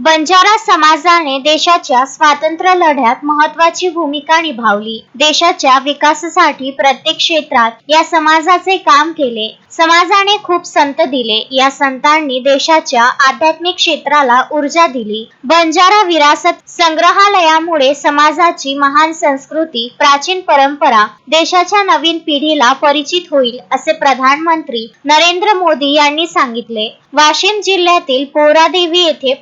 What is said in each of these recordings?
बंजारा समाजाने देशाच्या स्वातंत्र्य लढ्यात महत्वाची भूमिका निभावली. देशाच्या विकासासाठी प्रत्येक क्षेत्रात या समाजाचे काम केले. समाजाने खूप संत दिले. या संतांनी देशाच्या आध्यात्मिक क्षेत्राला ऊर्जा दिली. बंजारा विरासत संग्रहालयामुळे समाजाची महान संस्कृती प्राचीन परंपरा देशाच्या नवीन पिढीला परिचित होईल असे प्रधानमंत्री नरेंद्र मोदी यांनी सांगितले. वाशिम जिल्ह्यातील पोरादेवी येथे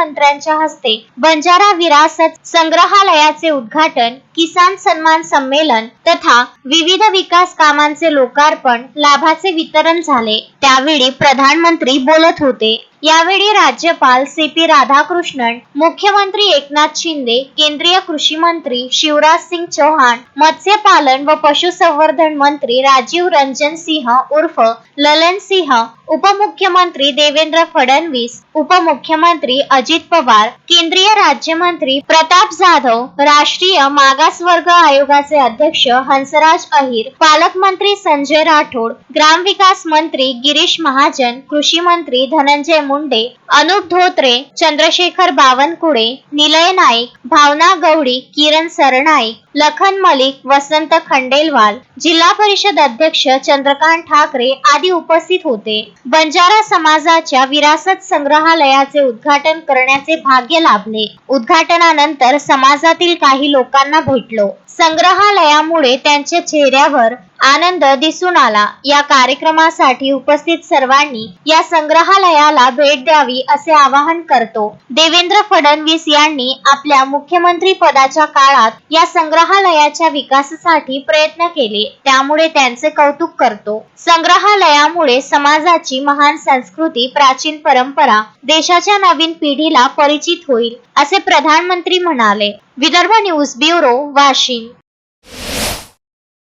मंत्र्यांच्या हस्ते बंजारा विरासत संग्रहालयाचे उद्घाटन किसान सन्मान संमेलन तथा विविध विकास कामांचे लोकार्पण लाभाचे वितरण झाले. त्यावेळी प्रधानमंत्री बोलत होते. यावेळी राज्यपाल सी पी राधाकृष्णन मुख्यमंत्री एकनाथ शिंदे केंद्रीय कृषी मंत्री शिवराज सिंग चौहान मत्स्यपालन व पशुसंवर्धन मंत्री राजीव रंजन सिंह उर्फ ललन सिंह उपमुख्यमंत्री देवेंद्र फडणवीस उपमुख्यमंत्री अजित पवार केंद्रीय राज्यमंत्री प्रताप जाधव राष्ट्रीय मागासवर्ग आयोगाचे अध्यक्ष हंसराज अहिर पालकमंत्री संजय राठोड ग्रामविकास मंत्री गिरीश महाजन कृषी मंत्री धनंजय मुंडे अनुप धोत्रे चंद्रशेखर बावनकुळे निलय नाईक भावना गवडी किरण सरनाईक लखन मलिक वसंत खंडेलवाल जिल्हा परिषद अध्यक्ष चंद्रकांत ठाकरे आदी उपस्थित होते. बंजारा समाजाच्या विरासत संग्रहालयाचे उद्घाटन करण्याचे भाग्य लाभले. उद्घाटनानंतर समाजातील काही लोकांना भेटलो. संग्रहालयामुळे त्यांच्या चेहऱ्यावर आनंद दिसून आला. या कार्यक्रमासाठी उपस्थित सर्वांनी या संग्रहालयाला भेट द्यावी असे आवाहन करतो. देवेंद्र फडणवीस यांनी आपल्या मुख्यमंत्री पदाच्या काळात या संग्रहालयाच्या विकासासाठी प्रयत्न केले. त्यामुळे त्यांचे कौतुक करतो. संग्रहालयामुळे समाजाची महान संस्कृती प्राचीन परंपरा देशाच्या नवीन पिढीला परिचित होईल असे प्रधानमंत्री म्हणाले. Vidarbha news bureau Washim.